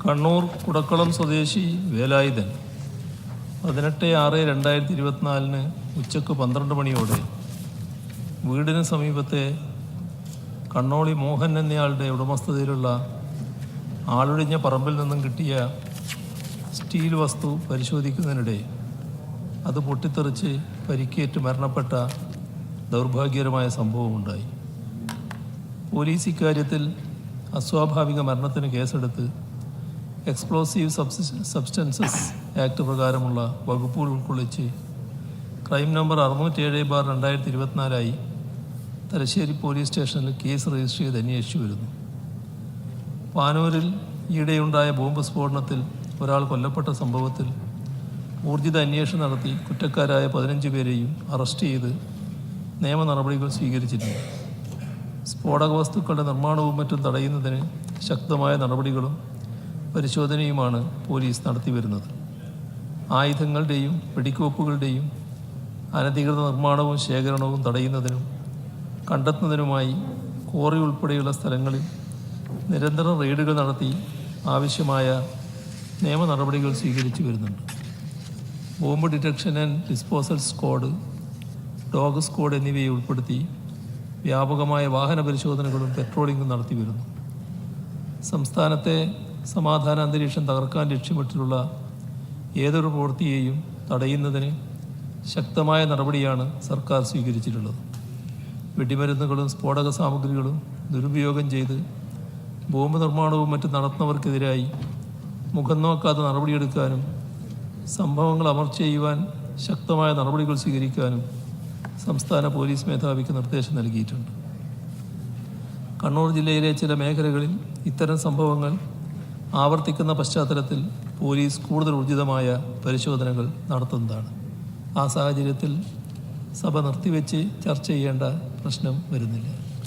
കണ്ണൂർ കുടക്കളം സ്വദേശി വേലായുധൻ പതിനെട്ട് ആറ് രണ്ടായിരത്തി ഇരുപത്തിനാലിന് ഉച്ചയ്ക്ക് പന്ത്രണ്ട് മണിയോടെ വീടിന് സമീപത്തെ കണ്ണോളി മോഹൻ എന്നയാളുടെ ഉടമസ്ഥതയിലുള്ള ആളൊഴിഞ്ഞ പറമ്പിൽ നിന്നും കിട്ടിയ സ്റ്റീൽ വസ്തു പരിശോധിക്കുന്നതിനിടെ അത് പൊട്ടിത്തെറിച്ച് പരിക്കേറ്റ് മരണപ്പെട്ട ദൗർഭാഗ്യകരമായ സംഭവമുണ്ടായി. പോലീസ് ഇക്കാര്യത്തിൽ അസ്വാഭാവിക മരണത്തിന് കേസെടുത്ത് എക്സ്പ്ലോസീവ് സബ്സ് സബ്സ്റ്റൻസസ് ആക്ട് പ്രകാരമുള്ള വകുപ്പുകൾ ഉൾക്കൊള്ളിച്ച് ക്രൈം നമ്പർ അറുന്നൂറ്റേഴ് ബാർ രണ്ടായിരത്തി ഇരുപത്തിനാലായി തലശ്ശേരി പോലീസ് സ്റ്റേഷനിൽ കേസ് രജിസ്റ്റർ ചെയ്ത് അന്വേഷിച്ചു വരുന്നു. പാനൂരിൽ ഈയിടെയുണ്ടായ ബോംബ് സ്ഫോടനത്തിൽ ഒരാൾ കൊല്ലപ്പെട്ട സംഭവത്തിൽ ഊർജിത അന്വേഷണം നടത്തി കുറ്റക്കാരായ പതിനഞ്ച് പേരെയും അറസ്റ്റ് ചെയ്ത് നിയമ നടപടികൾ സ്വീകരിച്ചിട്ടുണ്ട്. സ്ഫോടക വസ്തുക്കളുടെ നിർമ്മാണവും മറ്റും തടയുന്നതിന് ശക്തമായ നടപടികളും പരിശോധനയുമാണ് പോലീസ് നടത്തി വരുന്നത്. ആയുധങ്ങളുടെയും വെടിക്കോപ്പുകളുടെയും അനധികൃത നിർമ്മാണവും ശേഖരണവും തടയുന്നതിനും കണ്ടെത്തുന്നതിനുമായി കോറി ഉൾപ്പെടെയുള്ള സ്ഥലങ്ങളിൽ നിരന്തരം റെയ്ഡുകൾ നടത്തി ആവശ്യമായ നിയമ നടപടികൾ സ്വീകരിച്ചു വരുന്നുണ്ട്. Bomb detection and disposal squad dog squad എന്നിവയെ ഉൾപ്പെടുത്തി വ്യാപകമായ വാഹന പരിശോധനകളും പെട്രോളിങ്ങും നടത്തി വരുന്നു. സംസ്ഥാനത്തെ സമാധാന അന്തരീക്ഷം തകർക്കാൻ ലക്ഷ്യമിട്ടുള്ള ഏതൊരു പ്രവൃത്തിയെയും തടയുന്നതിന് ശക്തമായ നടപടിയാണ് സർക്കാർ സ്വീകരിച്ചിട്ടുള്ളത്. വെടിമരുന്നുകളും സ്ഫോടക സാമഗ്രികളും ദുരുപയോഗം ചെയ്ത് ബോംബ് നിർമ്മാണവും മറ്റും നടത്തുന്നവർക്കെതിരായി മുഖം നോക്കാതെ നടപടിയെടുക്കാനും സംഭവങ്ങൾ അമർച്ച ചെയ്യുവാൻ ശക്തമായ നടപടികൾ സ്വീകരിക്കാനും സംസ്ഥാന പോലീസ് മേധാവിക്ക് നിർദ്ദേശം നൽകിയിട്ടുണ്ട്. കണ്ണൂർ ജില്ലയിലെ ചില മേഖലകളിൽ ഇത്തരം സംഭവങ്ങൾ ആവർത്തിക്കുന്ന പശ്ചാത്തലത്തിൽ പോലീസ് കൂടുതൽ ഊർജിതമായ പരിശോധനകൾ നടത്തുന്നതാണ്. ആ സാഹചര്യത്തിൽ സഭ നിർത്തിവെച്ച് ചർച്ച ചെയ്യേണ്ട പ്രശ്നം വരുന്നില്ല.